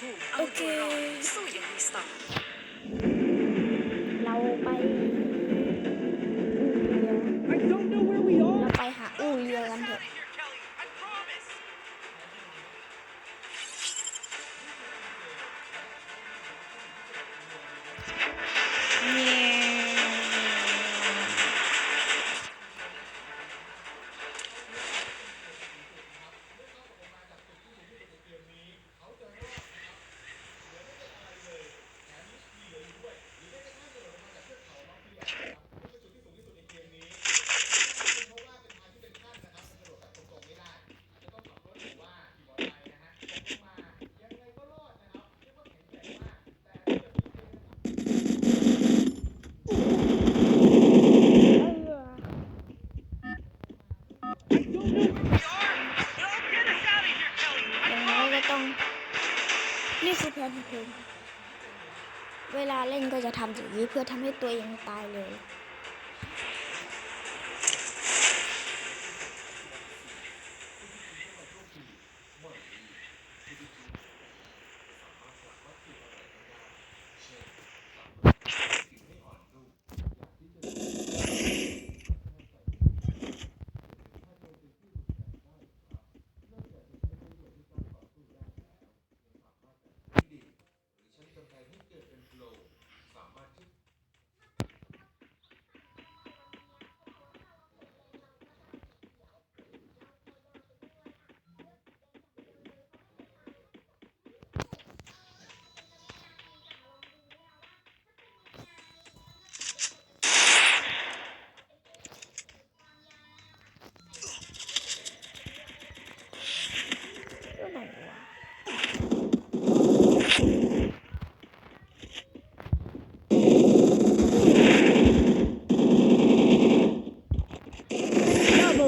Okay. นี่คือแพนเพลงเวลาเล่นก็จะทำอย่างนี้เพื่อทำให้ตัวเองตายเลย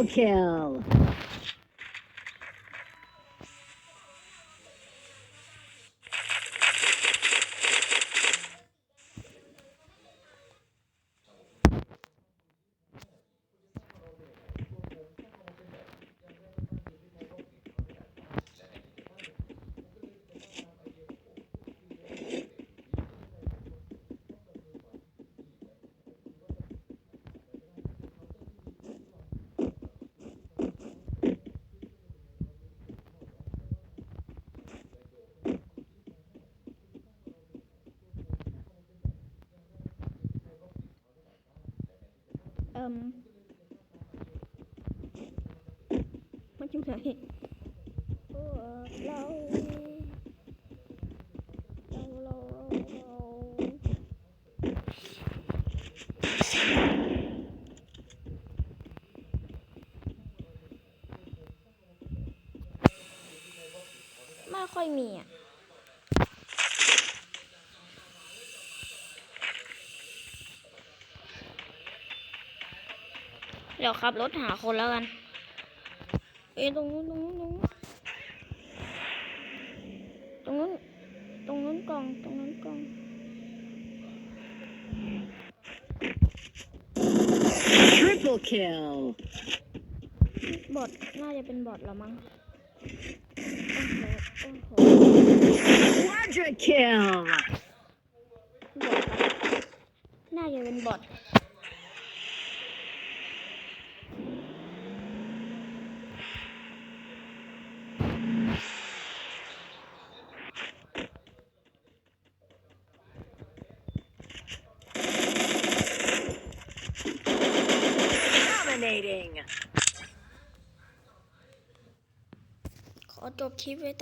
Kill. อิมมันอยู่ไหนเออเราเราเราเราไม่ค่อยมีอะ เดี๋ยวขับรถหาคนแล้วกัน เอ้ยตรงนู้นตรงนู้นตรงนู้นตรงนู้นตรงนู้นกล่องตรงนู้นกล่อง Triple kill. บอทน่าจะเป็นบอทแล้วมั้งโอ้โหโอ้โห Quadra kill. บอทน่าจะเป็นบอท จบคลิปไว้แต่